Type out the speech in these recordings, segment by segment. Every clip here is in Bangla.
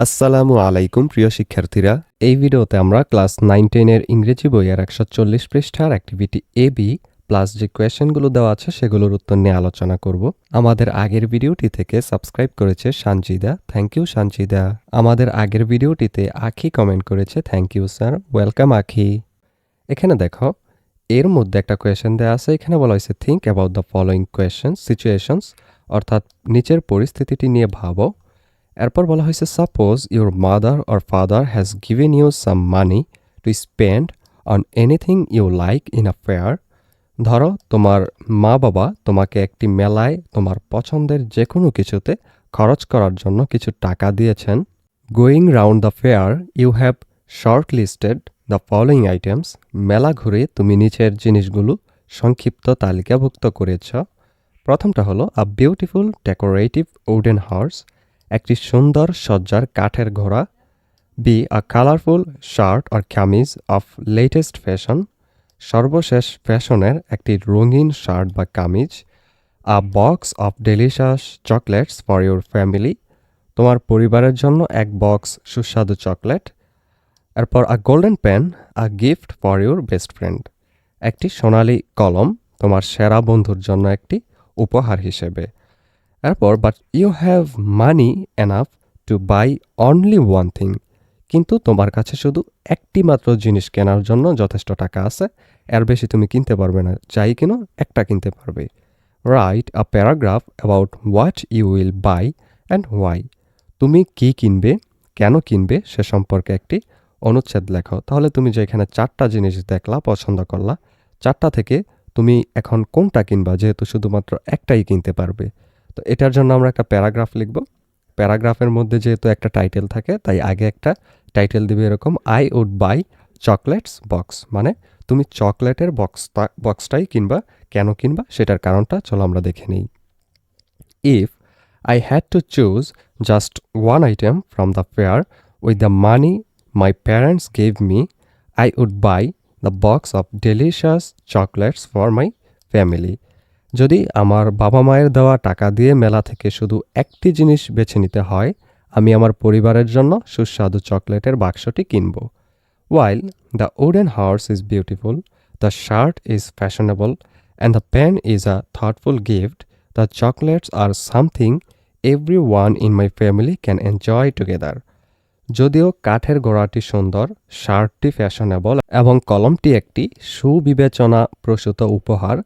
আসসালামু আলাইকুম, প্রিয় শিক্ষার্থীরা। এই ভিডিওতে আমরা ক্লাস নাইন টেনের ইংরেজি বইয়ের একশো চল্লিশ পৃষ্ঠার অ্যাক্টিভিটি এ বি প্লাস যে কোয়েশনগুলো দেওয়া আছে সেগুলোর উত্তর নিয়ে আলোচনা করব। আমাদের আগের ভিডিওটি থেকে সাবস্ক্রাইব করেছে সানজিদা। Thank you Sanjida. আমাদের আগের ভিডিওটিতে আখি কমেন্ট করেছে। থ্যাংক ইউ স্যার ওয়েলকাম আখি। এখানে দেখো, এর মধ্যে একটা কোয়েশন দেওয়া আছে। এখানে বলা হয়েছে think about the following question situations অর্থাৎ নিচের পরিস্থিতিটি নিয়ে ভাবো। এরপর বলা হয়েছে suppose your mother or father has given you some money to spend on anything you like in a fair ধরো, তোমার মা বাবা তোমাকে একটি মেলায় তোমার পছন্দের যে কোনো কিছুতে খরচ করার জন্য কিছু টাকা দিয়েছেন। Going round the fair you have short listed the following items মেলা ঘুরে তুমি নিচের জিনিসগুলো সংক্ষিপ্ত তালিকাভুক্ত করেছ। প্রথমটা হলো a beautiful decorative wooden horse একটি সুন্দর সজ্জার কাঠের ঘোড়া, B a colourful shirt or kameez of latest fashion সর্বশেষ ফ্যাশনের একটি রঙিন শার্ট বা kameez a box of delicious chocolates for your family তোমার পরিবারের জন্য এক বক্স সুস্বাদু চকলেট এরপর a golden pen a gift for your best friend একটি সোনালি কলম, তোমার সেরা বন্ধুর জন্য একটি উপহার হিসেবে। এরপর but you have money enough to buy only one thing কিন্তু তোমার কাছে শুধু একটি মাত্র জিনিস কেনার জন্য যথেষ্ট টাকা আছে। এর বেশি তুমি কিনতে পারবে না। যাই কিনো, একটা কিনতে পারবে। Write a paragraph about what you will buy and why তুমি কি কিনবে, কেন কিনবে, সে সম্পর্কে একটি অনুচ্ছেদ লেখো। তাহলে তুমি যে এখানে চারটা জিনিস দেখলা, পছন্দ করলা, চারটা থেকে তুমি এখন কোনটা কিনবা, যেহেতু শুধুমাত্র একটাই কিনতে পারবে। তো এটার জন্য আমরা একটা প্যারাগ্রাফ লিখব। প্যারাগ্রাফের মধ্যে যেহেতু একটা টাইটেল থাকে, তাই আগে একটা টাইটেল দিবে এরকম I would buy chocolates box মানে তুমি চকলেটের বক্সটা বক্সটাই কিনবা, কেন কিনবা, সেটার কারণটা চলো আমরা দেখে নিই। If I had to choose just one item from the fair with the money my parents gave me I would buy the box of delicious chocolates for my family যদি আমার বাবা মায়ের দেওয়া টাকা দিয়ে মেলা থেকে শুধু একটি জিনিস বেছে নিতে হয়, আমি আমার পরিবারের জন্য সুস্বাদু চকলেটের বাক্সটি কিনব। While the wooden house is beautiful the shirt is fashionable and the pen is a thoughtful gift the chocolates are something everyone in my family can enjoy together যদিও কাঠের গোড়াটি সুন্দর শার্টটি ফ্যাশনেবল এবং কলমটি একটি সুবিবেচনা প্রসূত উপহার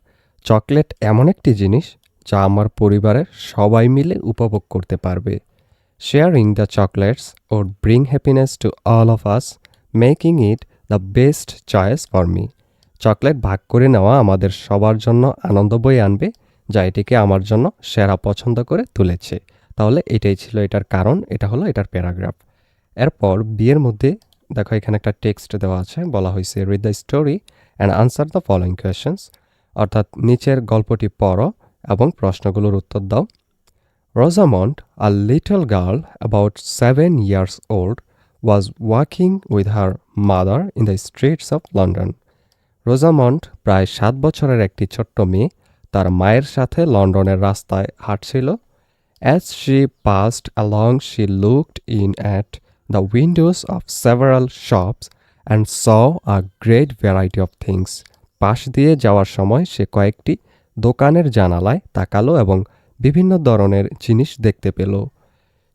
চকলেট এমন একটি জিনিস যা আমার পরিবারের সবাই মিলে উপভোগ করতে পারবে। Sharing the chocolates or bring happiness to all of us making it the best choice for me chocolate ভাগ করে নেওয়া আমাদের সবার জন্য আনন্দ বই আনবে, যা এটিকে আমার জন্য সেরা পছন্দ করে তুলেছে। তাহলে এটাই ছিল এটার কারণ, এটা হলো এটার প্যারাগ্রাফ। এরপর বিয়ের মধ্যে দেখো এখানে একটা টেক্সট দেওয়া আছে, বলা হয়েছে read the story and answer the following questions অর্থাৎ নিচের গল্পটি পড়ো এবং প্রশ্নগুলোর উত্তর দাও। Rosamond a little girl about seven years old was walking with her mother in the streets of London Rosamond প্রায় সাত বছরের একটি ছোট্ট মেয়ে, তার মায়ের সাথে লন্ডনের রাস্তায় হাঁটছিল। As she passed along she looked in at the windows of several shops and saw a great variety of things পাশ দিয়ে যাওয়ার সময় সে কয়েকটি দোকানের জানালায় তাকালো এবং বিভিন্ন ধরনের জিনিস দেখতে পেল।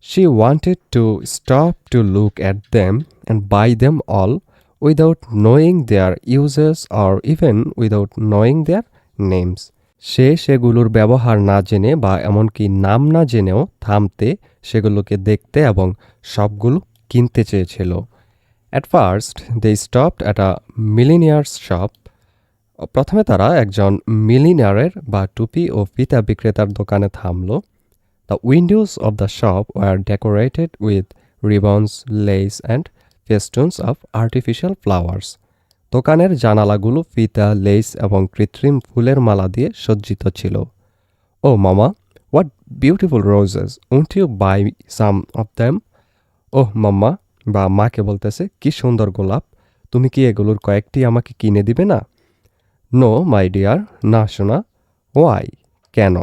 She wanted to stop to look at them and buy them all without knowing their uses or even without knowing their names সে সেগুলোর ব্যবহার না জেনে বা এমনকি নাম না জেনেও থামতে সেগুলোকে দেখতে এবং সবগুলো কিনতে চেয়েছিল। At first they stopped at a milliner's shop প্রথমে তারা একজন মিলিনিয়ারের বা টুপি ও ফিতা বিক্রেতার দোকানে থামল। The windows of the shop were decorated with ribbons lace and festoons of artificial flowers দোকানের জানালাগুলো ফিতা লেস এবং কৃত্রিম ফুলের মালা দিয়ে সজ্জিত ছিল। ও mamma what beautiful roses won't you buy some of them oh mamma, বা মাকে বলতেছে, কি সুন্দর গোলাপ! তুমি কি এগুলোর কয়েকটি আমাকে কিনে দিবে না? নো মাই ডিয়ার না শোনা। ওয়াই কেন?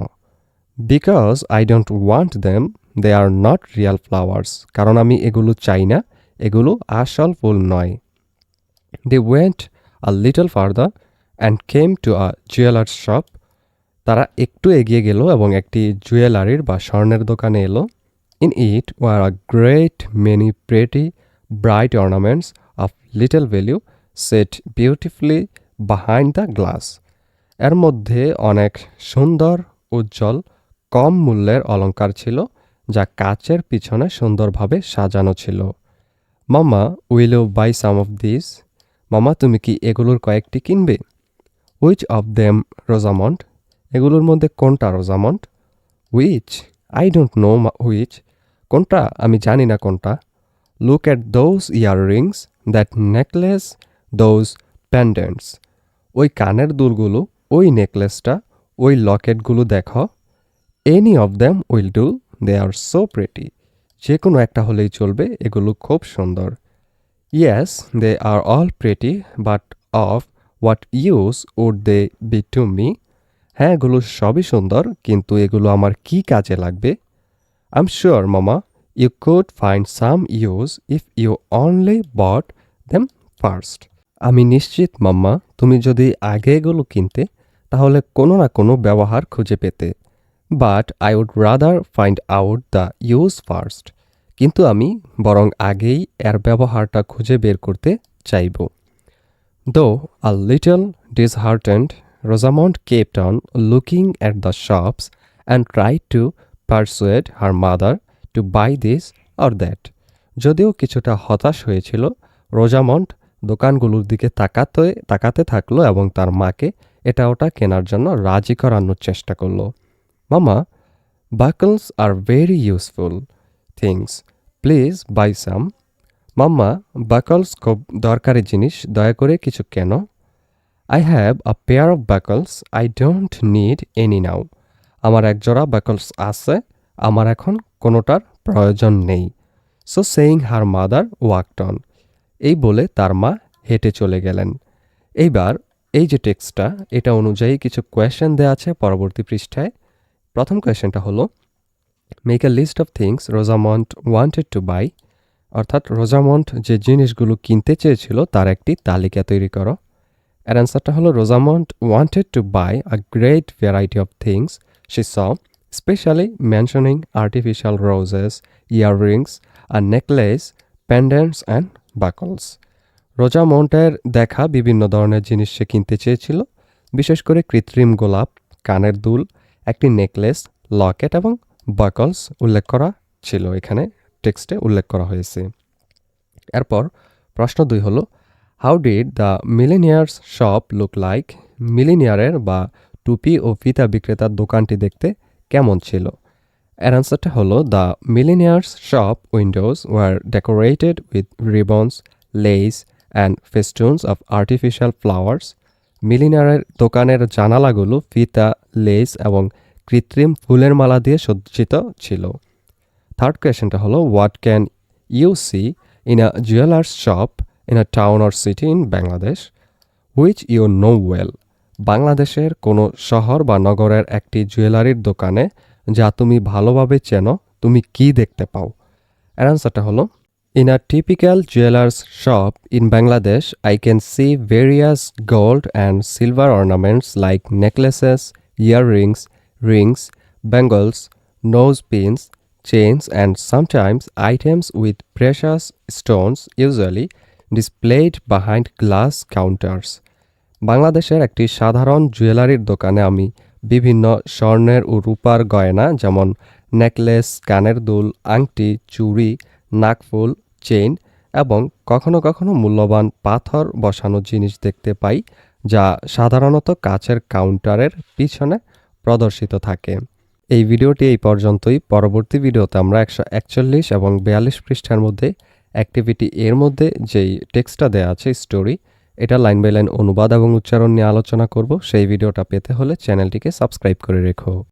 Because I don't want them they are not real flowers কারণ আমি এগুলো চাই না, এগুলো আসল ফুল নয়। They went a little farther and came to a jeweller's shop তারা একটু এগিয়ে গেল এবং একটি জুয়েলারির বা স্বর্ণের দোকানে এলো। In it were a great many pretty bright ornaments of little value set beautifully behind the glass এর মধ্যে অনেক সুন্দর, উজ্জ্বল, কম মূল্যের অলংকার ছিল, যা কাচের পিছনে সুন্দরভাবে সাজানো ছিল। Mamma, will buy some of this? Mamma, তুমি কি এগুলোর কয়েকটি কিনবে? Which of them Rosamond? এগুলোর মধ্যে কোনটা Rosamond? Which? I don't know which. কোনটা? আমি জানি না কোনটা। Look at those earrings that necklace, those pendants ওই কানের দুলগুলো, ওই নেকলেসটা, ওই লকেটগুলো দেখো। Any of them will do they are so pretty যে কোনো একটা হলেই চলবে, এগুলো খুব সুন্দর। Yes they are all pretty but of what use would they be to me হ্যাঁ এগুলো সবই সুন্দর, কিন্তু এগুলো আমার কি কাজে লাগবে? I am sure mamma you could find some use if you only bought them first আমি নিশ্চিত, মাম্মা, তুমি যদি আগে এগুলো কিনতে, তাহলে কোনো না কোনো ব্যবহার খুঁজে পেতে। But I would rather find out the use first কিন্তু আমি বরং আগেই এর ব্যবহারটা খুঁজে বের করতে চাইব। Though a little disheartened Rosamond kept on looking at the shops and try to persuade her mother to buy this or that যদিও কিছুটা হতাশ হয়েছিল রোজামন্ড দোকানগুলোর দিকে তাকাতে তাকাতে থাকল এবং তার মাকে এটা ওটা কেনার জন্য রাজি করানোর চেষ্টা করল। Mamma buckles are very useful things please buy some mamma buckles খুব দরকারি জিনিস, দয়া করে কিছু কেন? I have a pair of buckles I don't need any now আমার একজোড়া বাকলস আছে, আমার এখন কোনোটার প্রয়োজন নেই। So saying her mother walked on এই বলে তার মা হেঁটে চলে গেলেন। এইবার এই যে টেক্সটটা, এটা অনুযায়ী কিছু কোয়েশ্চেন দেওয়া আছে পরবর্তী পৃষ্ঠায়। প্রথম কোয়েশ্চেনটা হলো make a list of things Rosamond wanted to buy অর্থাৎ রোজামন্ট যে জিনিসগুলো কিনতে চেয়েছিল, তার একটি তালিকা তৈরি করো। এর অ্যান্সারটা হলো Rosamond wanted to buy a great variety of things she saw specially mentioning artificial roses earrings R necklace pendants and buckles. রোজামন্টের দেখা বিভিন্ন ধরনের জিনিস সে কিনতে চেয়েছিল, বিশেষ করে কৃত্রিম গোলাপ, কানের দুল, একটি নেকলেস, লকেট এবং বাকলস উল্লেখ করা ছিল এখানে, টেক্সটে উল্লেখ করা হয়েছে। এরপর প্রশ্ন দুই হলো how did the milliner's shop look like মিলেনিয়ারের বা টুপি ও ফিতা বিক্রেতার দোকানটি দেখতে কেমন ছিল? এর অ্যান্সারটা হলো the milliner's shop windows were decorated with ribbons lace and festoons of artificial flowers মিলিনিয়ারের দোকানের জানালাগুলো ফিতা লেস এবং কৃত্রিম ফুলের মালা দিয়ে সজ্জিত ছিল। থার্ড কোয়েশনটা হলো what can you see in a jeweller's shop in a town or city in Bangladesh which you know well বাংলাদেশের কোনো শহর বা নগরের একটি জুয়েলারির দোকানে যা তুমি ভালোভাবে চেনো, তুমি কি দেখতে পাও? এর আনসারটা হলো in a typical jeweller's shop in Bangladesh I can see various gold and silver ornaments like necklaces earrings rings bangles nose pins chains and sometimes items with precious stones usually displayed behind glass counters বাংলাদেশের একটি সাধারণ জুয়েলারির দোকানে আমি বিভিন্ন স্বর্ণের ও রূপার গয়না, যেমন নেকলেস, কানের দুল, আংটি, চুড়ি, নাকফুল, চেইন এবং কখনো কখনো মূল্যবান পাথর বসানো জিনিস দেখতে পাই, যা সাধারণত কাচের কাউন্টারের পিছনে প্রদর্শিত থাকে। এই ভিডিওটি এই পর্যন্তই। পরবর্তী ভিডিওতে আমরা একশো একচল্লিশ এবং বিয়াল্লিশ পৃষ্ঠার মধ্যে অ্যাক্টিভিটি এর মধ্যে যেই টেক্সটটা দেওয়া আছে স্টোরি এটা লাইন বাই লাইন অনুবাদ এবং উচ্চারণ নিয়ে আলোচনা করব। সেই ভিডিওটা পেতে হলে চ্যানেলটিকে সাবস্ক্রাইব করে রেখো।